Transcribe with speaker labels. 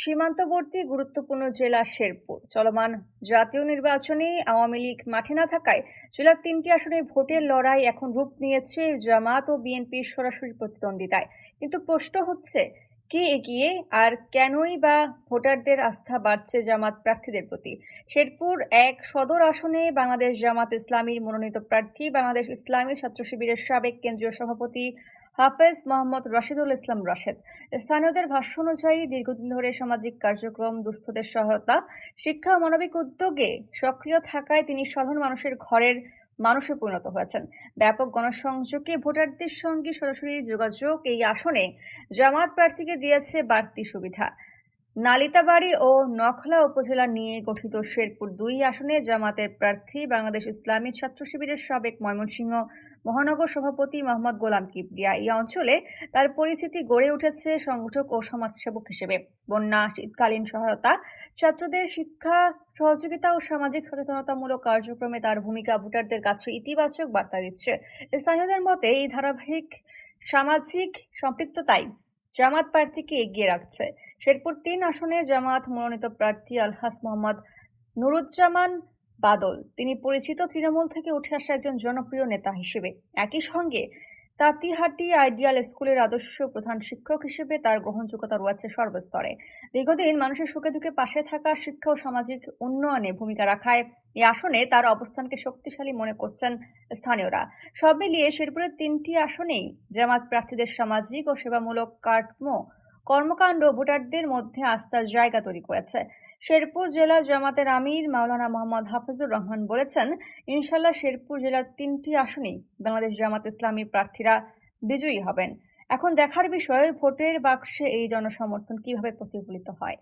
Speaker 1: সীমান্তবর্তী গুরুত্বপূর্ণ জেলা শেরপুর। চলমান জাতীয় নির্বাচনে আওয়ামী লীগ মাঠে না থাকায় জেলার তিনটি আসনে ভোটের লড়াই এখন রূপ নিয়েছে জামাত ও বিএনপির সরাসরি প্রতিদ্বন্দ্বিতায়। কিন্তু প্রশ্ন হচ্ছে কে এগিয়ে আর কেনই বা ভোটারদের আস্থা বাড়ছে জামাত প্রার্থীদের প্রতি? শেরপুর এক সদর আসনে বাংলাদেশ জামাত ইসলামীর মনোনীত প্রার্থী, বাংলাদেশ ইসলামী ছাত্র শিবিরের সাবেক কেন্দ্রীয় সভাপতি হাফেজ মোহাম্মদ রশিদুল ইসলাম রাশেদ। স্থানীয়দের ভাষ্য অনুযায়ী দীর্ঘদিন ধরে সামাজিক কার্যক্রম, দুস্থদের সহায়তা, শিক্ষা ও মানবিক উদ্যোগে সক্রিয় থাকায় তিনি সাধারণ মানুষের ঘরের মানুষে পরিণত হয়েছেন। ব্যাপক গণসংযোগে ভোটারদের সঙ্গে সরাসরি যোগাযোগ এই আসনে জামাত প্রার্থীকে দিয়েছে বাড়তি সুবিধা। নালিতাবাড়ি ও নখলা উপজেলা নিয়ে গঠিত শেরপুর দুই আসনে জামাতের প্রার্থী বাংলাদেশ ইসলামী ছাত্র শিবিরের সাবেক ময়মনসিংহ মহানগর সভাপতি মোহাম্মদ গোলাম কিবরিয়া। এই অঞ্চলে তার পরিচিতি গড়ে উঠেছে সংগঠক ও সমাজসেবক হিসেবে। বন্যা, শীতকালীন সহায়তা, ছাত্রদের শিক্ষা, সহযোগিতা ও সামাজিক সচেতনতামূলক কার্যক্রমে তার ভূমিকা ভোটারদের কাছে ইতিবাচক বার্তা দিচ্ছে। স্থানীয়দের মতে, এই ধারাবাহিক সামাজিক সম্পৃক্ততাই জামাত প্রার্থীকে এগিয়ে রাখছে। শেরপুর তিন আসনে জামাত মনোনীত প্রার্থী আলহাস মোহাম্মদ নুরুজ্জামান বাদল। তিনি পরিচিত তৃণমূল থেকে উঠে আসা একজন জনপ্রিয় নেতা হিসেবে। একই সঙ্গে তাঁতিহাটি আইডিয়াল স্কুলের আদর্শ প্রধান শিক্ষক হিসেবে তার গ্রহণযোগ্যতা রয়েছে সর্বস্তরে। দীর্ঘদিন মানুষের সুখে দুঃখে পাশে থাকা শিক্ষা ও সামাজিক উন্নয়নে ভূমিকা রাখায় এই আসনে তার অবস্থানকে শক্তিশালী মনে করছেন স্থানীয়রা। সব মিলিয়ে শেরপুরের তিনটি আসনেই জামাত প্রার্থীদের সামাজিক ও সেবামূলক কার্ম কর্মকাণ্ড ভোটারদের মধ্যে আস্থার জায়গা তৈরি করেছে। শেরপুর জেলা জামাতের আমির মাওলানা মোহাম্মদ হাফিজুর রহমান বলেছেন ইনশাল্লাহ শেরপুর জেলার তিনটি আসনেই বাংলাদেশ জামাত ইসলামী প্রার্থীরা বিজয়ী হবেন। এখন দেখার বিষয়, ভোটের বাক্সে এই জনসমর্থন কীভাবে প্রতিফলিত হয়?